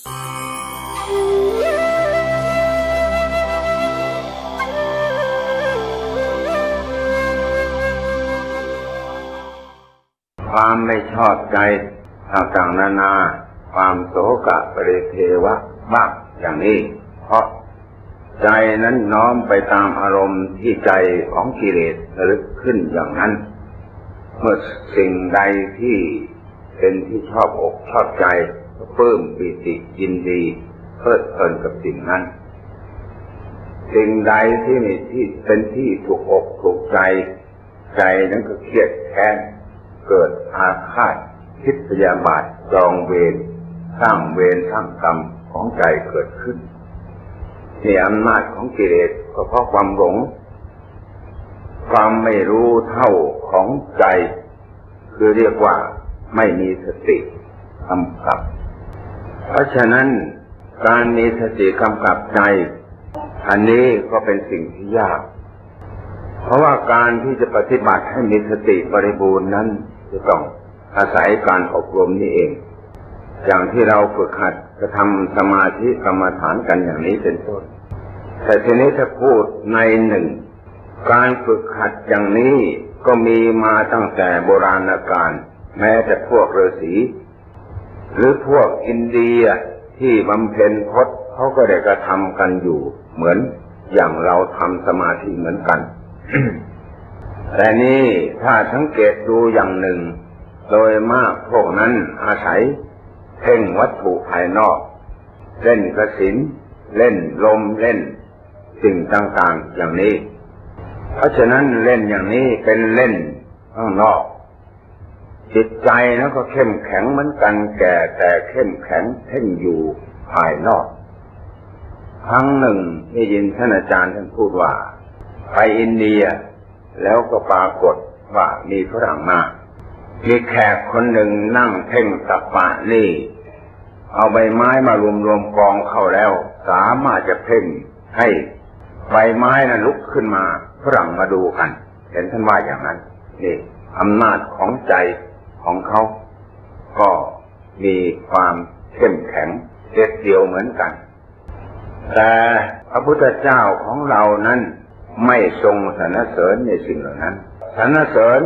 ความไม่ชอบใจต่างๆนานา ความโศกะปริเทวะบ้างอย่างนี้ เพราะใจนั้นน้อมไปตามอารมณ์ที่ใจของกิเลสระลึกขึ้นอย่างนั้น เมื่อสิ่งใดที่เป็นที่ชอบอกชอบใจ ก็ปลื้มปิติยินดีเพลิดเพลินกับสิ่งนั้น สิ่งใดที่มีที่เป็นที่ถูกอกถูกใจ ใจนั้นก็เครียดแค้นเกิดอาฆาตคิดพยาบาทจองเวรสร้างเวรสร้างกรรมของใจเกิดขึ้นนี่อำนาจของกิเลสก็เพราะความหลง ความไม่รู้เท่าของใจ คือเรียกว่าไม่มีสติกำกับ เพราะฉะนั้นการมีสติกำกับใจ อันนี้ก็เป็นสิ่งที่ยาก เพราะว่าการที่จะปฏิบัติให้มีสติบริบูรณ์นั้นจะต้องอาศัยการอบรมนี่เอง อย่างที่เราฝึกหัดกระทำสมาธิกรรมฐานกันอย่างนี้เป็นต้น แต่ทีนี้ถ้าพูดในหนึ่ง การฝึกหัดอย่างนี้ก็มีมาตั้งแต่โบราณกาลแม้แต่พวกฤาษี หรือพวกอินเดียที่บำเพ็ญพจน์เขาก็ได้กระทำกันอยู่เหมือนอย่างเราทำสมาธิเหมือนกัน แต่นี่ถ้าสังเกตดูอย่างหนึ่ง โดยมากพวกนั้นอาศัยเพ่งวัตถุภายนอก เล่นกระสิน เล่นลมเล่น สิ่งต่างๆอย่างนี้ เพราะฉะนั้นเล่นอย่างนี้เป็นเล่นข้างนอก จิตใจนั้นก็เข้มแข็งเหมือนกันแก่แต่เข้มแข็งเพ่งอยู่ภายนอกครั้งหนึ่งได้ยินท่านอาจารย์ท่านพูดว่า ไปอินเดีย แล้วก็ปรากฏว่ามีฝรั่งมามีแขกคนหนึ่งนั่งเพ่งตับปะนี่ เอาใบไม้มารวมรวมกองเข้าแล้ว สามารถจะเพ่งให้ใบไม้นั้นลุกขึ้นมาฝรั่งมาดูกัน เห็นท่านว่าอย่างนั้นนี่อำนาจของใจ ของเขาก็มีความเข้มแข็งเด็ดเดียวเหมือนกัน แต่พระพุทธเจ้าของเรานั้นไม่ทรงสรรเสริญในสิ่งเหล่านั้นสรรเสริญ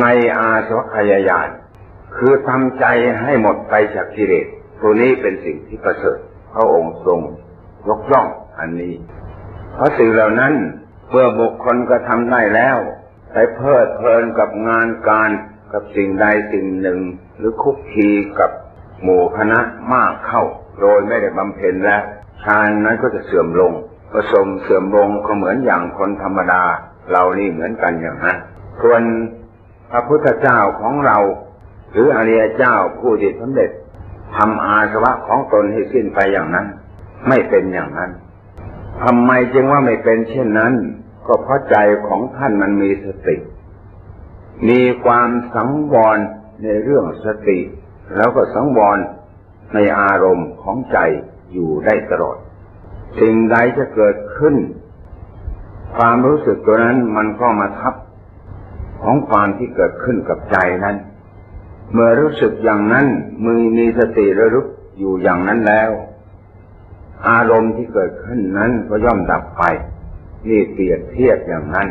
ในอาสวัคยายานคือทำใจให้หมดไปจากกิเลสตัวนี้เป็นสิ่งที่ประเสริฐพระองค์ทรงยกย่องอันนี้ เพราะสิ่งเหล่านั้นเมื่อบุคคลก็ทำได้แล้ว ไปเพลิดเพลินกับงานการ กับสิ่งใดสิ่งหนึ่ง หรือคุกคีกับหมู่คณะมากเข้า โดยไม่ได้บำเพ็ญแล้วฌานนั้นก็จะเสื่อมลงผสมเสื่อมลงก็เหมือนอย่างคนธรรมดา เรานี่เหมือนกันอย่างนั้นส่วนพระพุทธเจ้าของเรา หรืออริยเจ้าผู้ที่สำเร็จทำอาสวะของตนให้สิ้นไปอย่างนั้น ไม่เป็นอย่างนั้นทำไมจึงว่าไม่เป็นเช่นนั้น ก็เพราะใจของท่านมันมีสติ มีความสังวรในเรื่องสติ แล้วก็สังวรในอารมณ์ของใจอยู่ได้ตลอด สิ่งใดจะเกิดขึ้น ความรู้สึกตัวนั้นมันก็มาทับของความที่เกิดขึ้นกับใจนั้น เมื่อรู้สึกอย่างนั้นมือมีสติระลึกอยู่อย่างนั้นแล้ว อารมณ์ที่เกิดขึ้นนั้นก็ย่อมดับไปนี่เปรียบเทียบอย่างนั้น